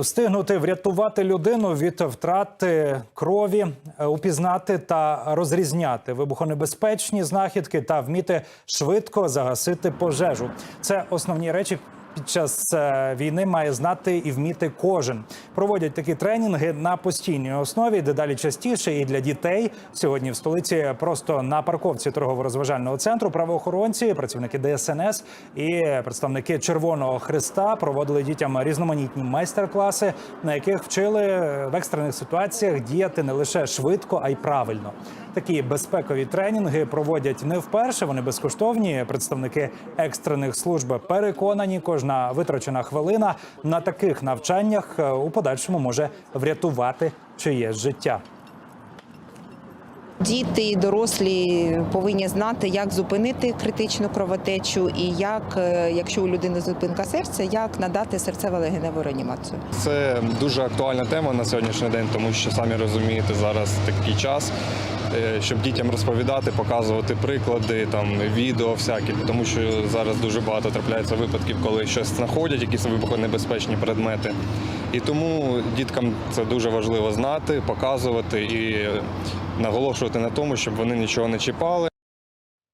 Встигнути врятувати людину від втрати крові, е, упізнати та розрізняти вибухонебезпечні знахідки та вміти швидко загасити пожежу. Це основні речі. Під час е, війни має знати і вміти кожен. Проводять такі тренінги на постійній основі, дедалі частіше і для дітей. Сьогодні в столиці просто на парковці торгово-розважального центру правоохоронці, працівники ДСНС і представники Червоного Христа проводили дітям різноманітні майстер-класи, на яких вчили в екстрених ситуаціях діяти не лише швидко, а й правильно. Такі безпекові тренінги проводять не вперше. Вони безкоштовні. Представники екстрених служб переконані, кожна витрачена хвилина на таких навчаннях е, у подальшому може врятувати чиєсь життя. Діти і дорослі повинні знати, як зупинити критичну кровотечу і як, е, якщо у людини зупинка серця, як надати серцево-легеневу реанімацію. Це дуже актуальна тема на сьогоднішній день, тому що самі розумієте, зараз такий час, щоб дітям розповідати, показувати приклади, там відео всякі, тому що зараз дуже багато трапляється випадків, коли щось знаходять, якісь вибухонебезпечні предмети. І тому діткам це дуже важливо знати, показувати і наголошувати на тому, щоб вони нічого не чіпали.